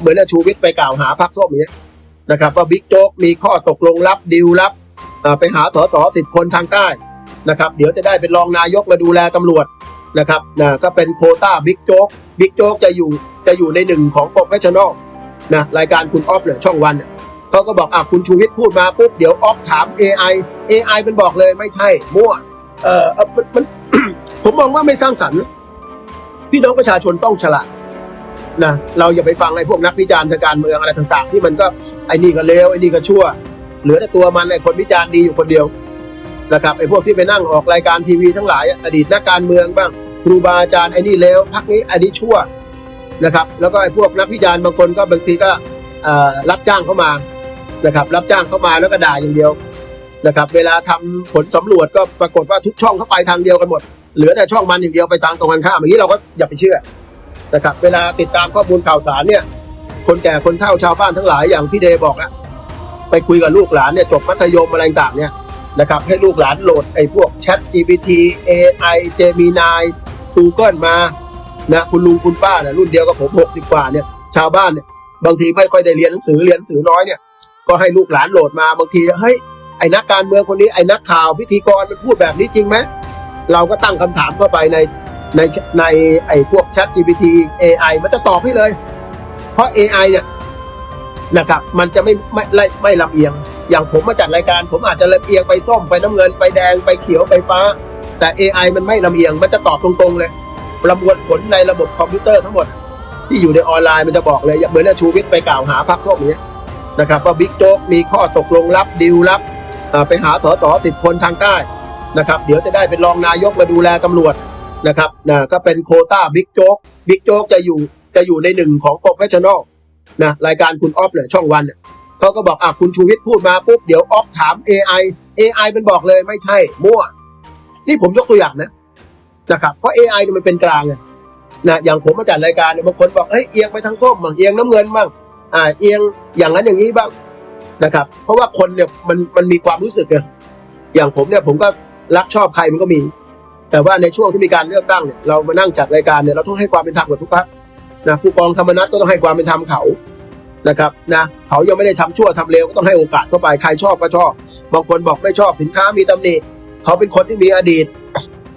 เหมือนชูวิทย์ไปกล่าวหาพรรคส้มอย่างเงี้ยนะครับว่าบิ๊กโจ๊กมีข้อตกลงรับดีลรับไปหาสสสิบคนทางใต้นะครับเดี๋ยวจะได้เป็นรองนายกมาดูแลตำรวจนะครับนะก็เป็นโคต้าบิ๊กโจ๊กบิ๊กโจ๊กจะอยู่จะอยู่ในหนึ่งของโปรเฟชชั่นอลนะรายการคุณออฟเนี่ยช่องวันเขาก็บอกอะคุณชูวิทย์พูดมาปุ๊บเดี๋ยวออฟถาม AI AI มันบอกเลยไม่ใช่ มั่วเออเอ่อมันมันผมมองว่าไม่สร้างสรรค์ พี่น้องประชาชนต้องฉลาด นะเราอย่าไปฟังไอ้พวกนักวิจารณ์ทางการเมืองอะไรต่างๆ ที่มันก็ไอ้นี่ก็เลวไอ้นี่ก็ชั่ว เหลือแต่ตัวมันไอ้คนวิจารณ์ดีอยู่คนเดียวนะครับไอ้พวกที่ไปนั่งออกรายการทีวีทั้งหลายอดีตนักการเมืองบ้าง ครูบาอาจารย์ไอ้นี่เลวพักนี้ไอ้นี่ชั่วนะครับ แล้วก็ไอ้พวกนักวิจารณ์บางคนก็บางทีก็รับจ้างเข้ามานะครับ รับจ้างเข้ามาแล้วก็ด่าอย่างเดียวนะครับ เวลาทำผลสำรวจก็ปรากฏว่าทุกช่องเข้าไปทางเดียวกันหมด เหลือแต่ช่องมันอย่างเดียวไปทางตรงกันข้ามอย่างนี้เราก็อย่าไปเชื่อ นะครับ เวลาติดตามข้อมูลข่าวสารเนี่ย คนแก่คนเฒ่าชาวบ้านทั้งหลายอย่างพี่เดย์บอกอะไปคุยกับลูกหลานเนี่ยจบมัธยมอะไรต่างเนี่ยนะครับให้ลูกหลานโหลดไอ้พวก Chat GPT AI Gemini Google มานะคุณลุงคุณป้าเนี่ยรุ่นเดียวกับผม 60 กว่าเนี่ยชาวบ้านเนี่ยบางทีไม่ค่อยได้เรียนหนังสือเรียนหนังสือน้อยเนี่ยก็ให้ลูกหลานโหลดมาบางทีเฮ้ยไอ้นักการเมืองคนนี้ไอ้นักข่าวพิธีกรมันพูดแบบนี้จริงไหมเราก็ตั้งคำถามเข้าไปใน ในในไอ้พวก Chat GPT AI มันจะตอบให้เลย เพราะ AI เนี่ยนะครับ มันจะไม่ไม่ไม่ไม่ลำเอียง อย่างผมมาจัดรายการ ผมอาจจะลำเอียงไปส้มไปน้ำเงินไปแดงไปเขียวไปฟ้า แต่ AI มันไม่ลำเอียง มันจะตอบตรงๆเลย ประมวลผลในระบบคอมพิวเตอร์ทั้งหมด ที่อยู่ในออนไลน์มันจะบอกเลยเหมือนชูวิทย์ไปกล่าวหาพรรคส้มเงี้ยนะครับว่าบิ๊กโจ๊กมีข้อตกลงรับดีลรับไปหาสสสิบคนทางใต้นะครับ เดี๋ยวจะได้เป็นรองนายกมาดูแลตำรวจ นะครับนะก็เป็นโคต้าบิ๊กโจ๊กบิ๊กโจ๊กจะอยู่จะอยู่ในหนึ่งของโปรเฟชชั่นอลนะรายการคุณออฟเนี่ยช่องวันเนี่ยเขาก็บอกอะคุณชูวิทย์พูดมาปุ๊บเดี๋ยวออฟถาม AI AI มันบอกเลยไม่ใช่ มั่ว นี่ผมยกตัวอย่างนะนะครับเพราะ AI เนี่ยมันเป็นกลางไงนะอย่างผมมาจัดรายการเนี่ยบางคนบอกเฮ้ยเอียงไปทางส้มบ้างเอียงน้ำเงินบ้างอ่าเอียงอย่างนั้นอย่างนี้บ้างนะครับ เพราะว่าคนเนี่ยมันมันมีความรู้สึกไงอย่างผมเนี่ยผมก็รักชอบใครมันก็มี แต่ว่าในช่วงที่มีการเลือกตั้งเนี่ยเรามานั่งจัดรายการเนี่ยเราต้องให้ความเป็นธรรมกับทุกพรรคนะผู้กองธรรมนัฐก็ต้องให้ความเป็นธรรมเขานะครับนะเขายังไม่ได้ทำชั่วทำเลวก็ต้องให้โอกาสเข้าไปใครชอบก็ชอบ บางคนบอกไม่ชอบสินค้ามีตำหนิเขาเป็นคนที่มีอดีต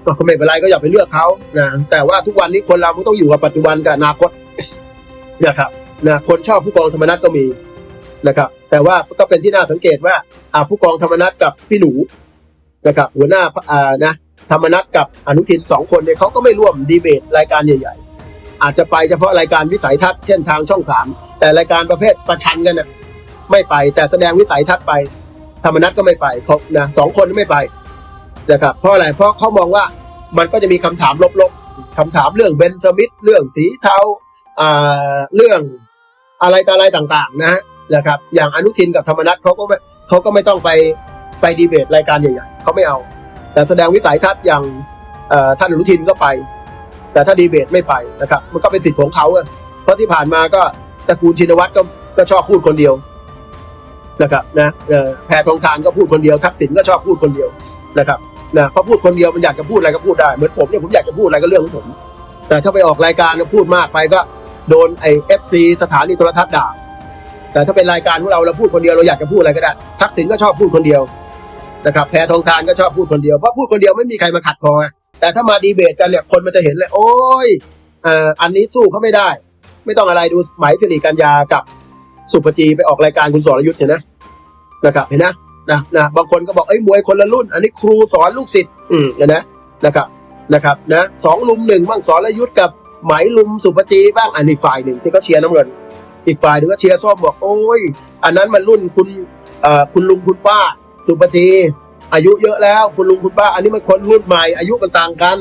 ก็ไม่เป็นไรก็อย่าไปเลือกเขานะแต่ว่าทุกวันนี้คนเราก็ต้องอยู่กับปัจจุบันกับอนาคตนะครับนะคนชอบผู้กองธรรมนัฐก็มีนะครับ แต่ว่าก็เป็นที่น่าสังเกตว่าอ่าผู้กองธรรมนัฐกับพี่หนูนะครับหัวหน้าอ่านะ ธรรมนัตกับอนุทินสองคนเนี่ยเขาก็ไม่ร่วมดีเบตรายการใหญ่ ๆ อาจจะไปเฉพาะรายการวิสัยทัศน์เช่นทางช่องสามแต่รายการประเภทประชันกันน่ะไม่ไปแต่แสดงวิสัยทัศน์ไป ธรรมนัตก็ไม่ไปเขานะสองคนไม่ไปนะครับเพราะอะไรเพราะเขามองว่ามันก็จะมีคำถามลบๆคำถามเรื่องเบนสมิธเรื่องสีเทาอ่าเรื่องอะไรต่ออะไรต่างๆนะฮะนะครับอย่างอนุทินกับธรรมนัตเขาก็ไม่เขาก็ไม่ต้องไปไปดีเบตรายการใหญ่ๆเขาไม่เอา แต่แสดงวิสัยทัศน์อย่างท่านอนุทินก็ไป แต่ถ้าดีเบตไม่ไปนะครับ มันก็เป็นสิทธิ์ของเขาอะเพราะที่ผ่านมาก็ตระกูลชินวัตรก็ก็ชอบพูดคนเดียวนะครับนะแพทองทานก็พูดคนเดียวทักษิณก็ชอบพูดคนเดียวนะครับนะพอพูดคนเดียวมันอยากจะพูดอะไรก็พูดได้เหมือนผมเนี่ยผมอยากจะพูดอะไรก็เรื่องของผม แต่ถ้าไปออกรายการแล้วพูดมากไปก็โดนไอเอฟซีสถานีโทรทัศน์ด่าแต่ถ้าเป็นรายการของเราเราพูดคนเดียวเราอยากจะพูดอะไรก็ได้ทักษิณก็ชอบพูดคนเดียว นะครับแพทองทานก็ชอบพูดคนเดียวเพราะพูดคนเดียวไม่มีใครมาขัดคอไงแต่ถ้ามาดีเบตกันเนี่ยคนมันจะเห็นเลย โอ้ยอันนี้สู้เขาไม่ได้ ไม่ต้องอะไรดูหมายสิริกัญญากับสุปจีไปออกรายการคุณสรยุทธ์เห็นนะนะครับเห็นนะนะนะบางคนก็บอกไอ้ยมวยคนละรุ่น อันนี้ครูสอนลูกศิษย์อืมเห็นนะนะครับนะครับนะสองลุมหนึ่งบ้างสรยุทธ์กับหมายลุมสุปจีบ้างอันนี้ฝ่ายหนึ่งที่เขาเชียร์น้ำเงิน อีกฝ่ายหนึ่งก็เชียร์ส้มบอกโอ้ยอันนั้นมันรุ่นคุณเอ่อคุณลุงคุณป้า สุปจีอายุเยอะแล้วคุณลุงคุณป้า อันนี้มันคนรุ่นใหม่ อายุมันต่างกัน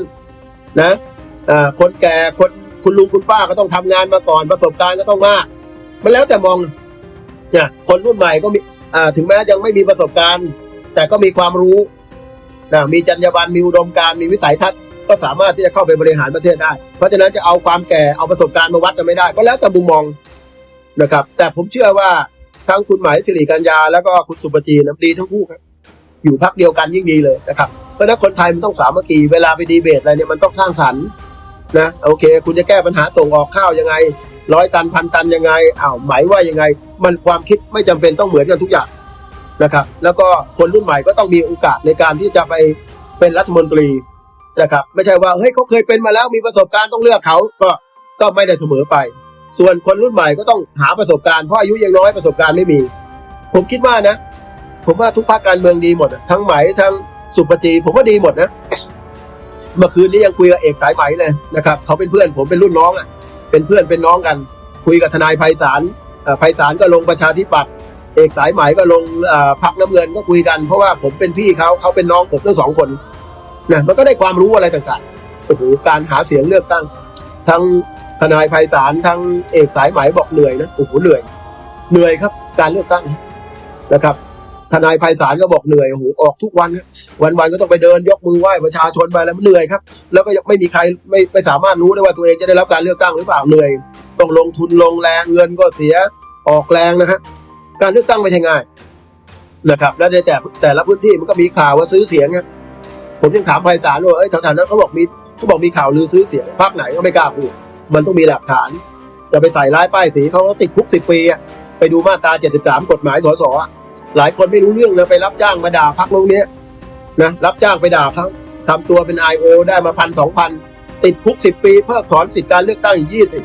นะคนแก่คนคุณลุงคุณป้าก็ต้องทำงานมาก่อนประสบการณ์ก็ต้องมาก มันแล้วแต่มองเนี่ยคนรุ่นใหม่ก็มีถึงแม้ยังไม่มีประสบการณ์ แต่ก็มีความรู้นะมีจรรยาบรรณมีอุดมการณ์มีวิสัยทัศน์ก็สามารถที่จะเข้าไปบริหารประเทศได้ เพราะฉะนั้นจะเอาความแก่เอาประสบการณ์มาวัดกันไม่ได้ ก็แล้วแต่มุมมองนะครับ แต่ผมเชื่อว่า ทั้งคุณหมายสิริกัญญาแล้วก็คุณสุปจีนะดีทั้งคู่ครับ อยู่พักเดียวกันยิ่งดีเลยนะครับ เพราะนั้นคนไทยมันต้องสามัคคีเวลาไปดีเบตอะไรเนี่ยมันต้องสร้างสรรค์นะโอเค คุณจะแก้ปัญหาส่งออกข้าวยังไงร้อยตันพันตันยังไงอ้าวหมายว่ายังไง มันความคิดไม่จำเป็นต้องเหมือนกันทุกอย่างนะครับแล้วก็คนรุ่นใหม่ก็ต้องมีโอกาสในการที่จะไปเป็นรัฐมนตรีนะครับ ไม่ใช่ว่าเฮ้ยเขาเคยเป็นมาแล้วมีประสบการณ์ต้องเลือกเขาก็ก็ไม่ได้เสมอไป ส่วนคนรุ่นใหม่ก็ต้องหาประสบการณ์เพราะอายุยังน้อยประสบการณ์ไม่มี ผมคิดว่านะ ผมว่าทุกภาคการเมืองดีหมด ทั้งไหมทั้งสุปจีผมว่าดีหมดนะ เมื่อคืนนี้ยังคุยกับเอกสายไหมเลยนะครับเขาเป็นเพื่อนผมเป็นรุ่นน้องอะเป็นเพื่อนเป็นน้องกัน คุยกับทนายไพศาลอ่อไพศาลก็ลงประชาธิปัตย์เอกสายไหมก็ลงอ่อพักน้ำเงินก็คุยกันเพราะว่าผมเป็นพี่เขาเขาเป็นน้องผมทั้งสองคนนะมันก็ได้ความรู้อะไรต่างๆโอ้โหการหาเสียงเลือกตั้งทั้ง ทนายไพศาลทั้งเอกสายไหมบอกเหนื่อยนะโอ้โหเหนื่อย เหนื่อยครับ การเลือกตั้งนะครับทนายไพศาลก็บอกเหนื่อยโอ้โหออกทุกวันนวันก็ต้องไปเดินยกมือไหว้ประชาชนไปแล้วมันเหนื่อยครับ แล้วก็ยังไม่มีใครไม่ไม่สามารถรู้ได้ว่าตัวเองจะได้รับการเลือกตั้งหรือเปล่าเหนื่อย ต้องลงทุนลงแรงเงินก็เสียออกแรงนะฮะการเลือกตั้งไม่ใช่ง่ายนะครับแล้วในแต่แต่ละพื้นที่มันก็มีข่าวว่าซื้อเสียงนะผมยังถามไพศาลว่าเอ้ยแถวๆนั้นเขาบอกมีเขาบอกมีข่าวลือซื้อเสียงพรรคไหนก็ไม่กล้าพูด มันต้องมีหลักฐาน จะไปใส่ร้ายป้ายสีเขาก็ติดคุกสิบปีอะไปดูมาตราเจ็ดสิบสามกฎหมายสสอหลายคนไม่รู้เรื่องเลยไปรับจ้างมาด่าพรรคโน้นเนี้ยนะรับจ้างไปด่าเขาทำตัวเป็นไอโอได้มาพันสองพันติดคุกสิบปีเพิกถอนสิทธิการเลือกตั้งอีกยี่สิบ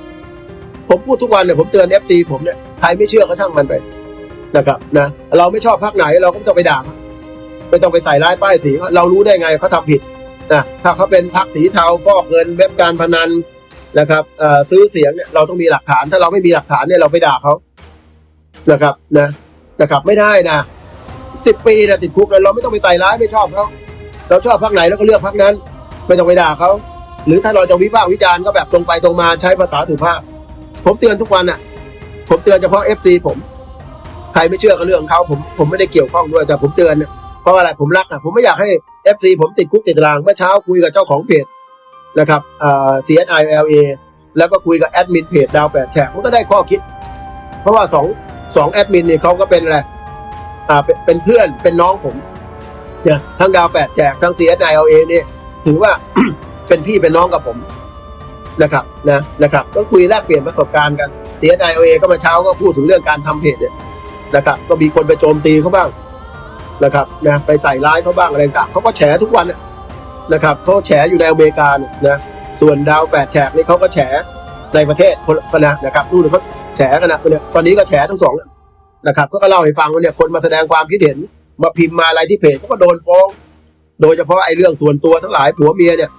ผมพูดทุกวันเนี่ยผมเตือนเอฟซีผมเนี่ยใครไม่เชื่อก็ช่างมันไปนะครับนะเราไม่ชอบพรรคไหนเราก็ต้องไปด่าไม่ต้องไปใส่ร้ายป้ายสีเขาเรารู้ได้ไงเขาทำผิดนะถ้าเขาเป็นพรรคสีเทาฟอกเงินเว็บการพนัน นะครับซื้อเสียงเนี่ยเราต้องมีหลักฐาน ถ้าเราไม่มีหลักฐานเนี่ยเราไปด่าเขานะครับนะนะครับ ไม่ได้นะสิบปีนะติดคุกแล้วเราไม่ต้องไปใส่ร้ายไม่ชอบเขาเราชอบพรรคไหนเราก็เลือกพรรคนั้น ไม่ต้องไปด่าเขาหรือถ้าเราจะวิพากษ์วิจารณ์ก็แบบตรงไปตรงมาใช้ภาษาสุภาพ ผมเตือนทุกวันอะ ผมเตือนเฉพาะเอฟซีผมใครไม่เชื่อก็เรื่องเขาผมผมไม่ได้เกี่ยวข้องด้วยแต่ผมเตือนเนี่ยเพราะอะไรผมรักอะผมไม่อยากให้เอฟซีผมติดคุกติดตารางเมื่อเช้าคุยกับเจ้าของเพจ นะครับเอ่อ CSI LA แล้วก็คุยกับแอดมินเพจดาวแปดแฉกมันก็ได้ข้อคิด เพราะว่าสองสองแอดมินเนี่ยเขาก็เป็นอะไรอ่าเป็นเพื่อนเป็นน้องผมเนี่ยทั้งดาวแปดแฉกทั้ง CSI LA เนี่ยถือว่าเป็นพี่เป็นน้องกับผมนะครับนะนะครับก็คุยแลกเปลี่ยนประสบการณ์กันเสียดายเอก็มาเช้าก็พูดถึงเรื่องการทำเพจเนี่ยนะครับ ก็มีคนไปโจมตีเขาบ้างนะครับนะไปใส่ร้ายเขาบ้างอะไรต่างเขาก็แฉทุกวันน่ะ นะครับเขาแฉอยู่ในอเมริกาเนี่ยนะส่วนดาวแปดแฉกนี่เขาก็แฉในประเทศคนคนะนะครับดูเลยเขาแฉกันนะเนี่ยตอนนี้ก็แฉทั้งสองนะครับเขาก็เล่าให้ฟังว่าเนี่ยคนมาแสดงความคิดเห็นมาพิมพ์มาอะไรที่เพจเขาก็โดนฟ้อง โดยเฉพาะไอ้เรื่องส่วนตัวทั้งหลายผัวเมียเนี่ย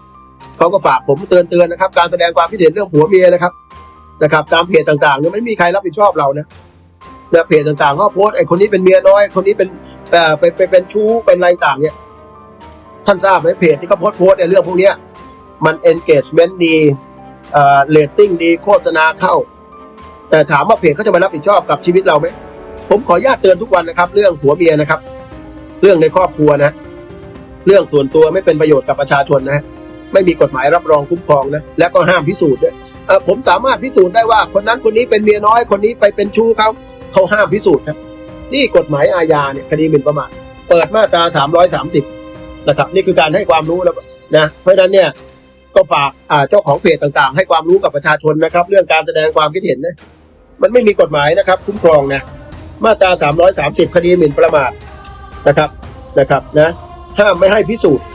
เขาก็ฝากผมเตือนเตือนนะครับ การแสดงความคิดเห็นเรื่องผัวเมียนะครับนะครับ ตามเพจต่างๆเนี่ยไม่มีใครรับผิดชอบเรานะนะเพจต่างๆก็โพสต์ไอ้คนนี้เป็นเมียน้อย คนนี้เป็นเอ่ไปไปเป็นชู้เป็นอะไรต่างเนี่ย ท่านทราบไหมเพจที่เขาโพสต์โพสต์ในเรื่องพวกนี้มัน engagement ดีเอ่อ rating ดีโฆษณาเข้า แต่ถามว่าเพจเขาจะมารับผิดชอบกับชีวิตเราไหมผมขออนุญาตเตือนทุกวันนะครับ เรื่องผัวเมียนะครับ เรื่องในครอบครัวนะ เรื่องส่วนตัวไม่เป็นประโยชน์กับประชาชนนะไม่มีกฎหมายรับรองคุ้มครองนะ และก็ห้ามพิสูจน์ด้วยเอ่อผมสามารถพิสูจน์ได้ว่าคนนั้นคนนี้เป็นเมียน้อยคนนี้ไปเป็นชู้เขาเขาห้ามพิสูจน์ครับนี่กฎหมายอาญาเนี่ยคดีหมิ่นประมาทเปิดมาตรา330 นะครับ นี่คือการให้ความรู้แล้วนะเพราะฉะนั้นเนี่ยก็ฝากเจ้าของเพจต่างๆ ให้ความรู้กับประชาชนนะครับ เรื่องการแสดงความคิดเห็นนะมันไม่มีกฎหมายนะครับ คุ้มครองนะมาตรา 330 คดีหมิ่นประมาทนะครับนะครับนะห้ามไม่ให้พิสูจน์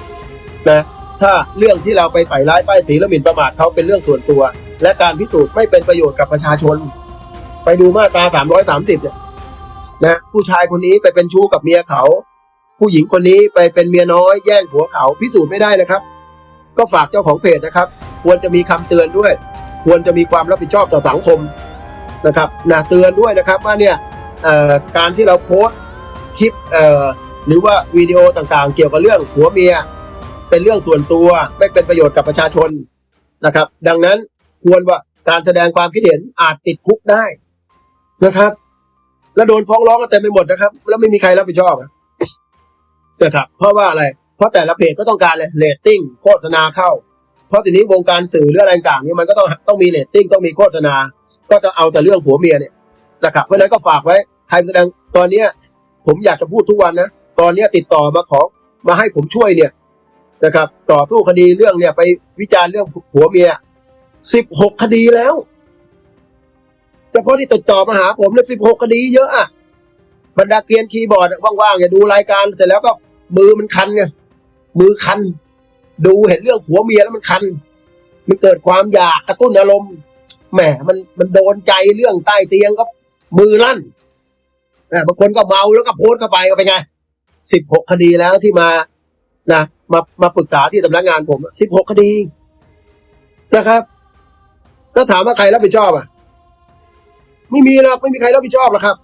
นะถ้าเรื่องที่เราไปใส่ร้ายป้ายสีและหมิ่นประมาทเขาเป็นเรื่องส่วนตัว และการพิสูจน์ไม่เป็นประโยชน์กับประชาชน ไปดูมาตรา 330 เนี่ยนะผู้ชายคนนี้ไปเป็นชู้กับเมียเขา ผู้หญิงคนนี้ไปเป็นเมียน้อยแย่งผัวเขาพิสูจน์ไม่ได้นะครับ ก็ฝากเจ้าของเพจนะครับ ควรจะมีคำเตือนด้วย ควรจะมีความรับผิดชอบต่อสังคมนะครับนะเตือนด้วยนะครับว่าเนี่ยการที่เราโพสต์คลิปหรือว่าวิดีโอต่างๆ เกี่ยวกับเรื่องผัวเมีย เป็นเรื่องส่วนตัวไม่เป็นประโยชน์กับประชาชนนะครับ ดังนั้นควรว่าการแสดงความคิดเห็นอาจติดคุกได้นะครับ แล้วโดนฟ้องร้องกันเต็มไปหมดนะครับ แล้วไม่มีใครรับผิดชอบอะ นะครับเพราะว่าอะไร เพราะแต่ละเพจก็ต้องการเลยเรตติ้งโฆษณาเข้า เพราะทีนี้วงการสื่อหรืออะไรต่างๆเนี่ยมันก็ต้องต้องมีเรตติ้งต้องมีโฆษณา ก็จะเอาแต่เรื่องผัวเมียเนี่ยนะครับเพราะนั้นก็ฝากไว้ใครแสดงตอนเนี้ยผมอยากจะพูดทุกวันนะตอนเนี้ยติดต่อมาขอมาให้ผมช่วยเนี่ยนะครับ ต่อสู้คดีเรื่องเนี่ยไปวิจารณ์เรื่องผัวเมียสิบหกคดีแล้วเฉพาะที่ติดต่อมาหาผมเนี่ยสิบหกคดีเยอะอะบรรดาเกรียนคีย์บอร์ดว่างๆอย่าดูรายการเสร็จแล้วก็ มือมันคันไงมือคัน ดูเห็นเรื่องผัวเมียแล้วมันคัน มันเกิดความอยากกระตุ้นอารมณ์แหมมันมันโดนใจเรื่องใต้เตียงก็มือลั่นแหมบางคนก็เมาแล้วก็โพสเข้าไปก็เป็นไงสิบหกคดีแล้วที่มานะมามาปรึกษาที่สำนักงานผมสิบหกคดีนะครับแล้วถามว่าใครรับผิดชอบอะ ไม่มีหรอกไม่มีใครรับผิดชอบหรอกครับ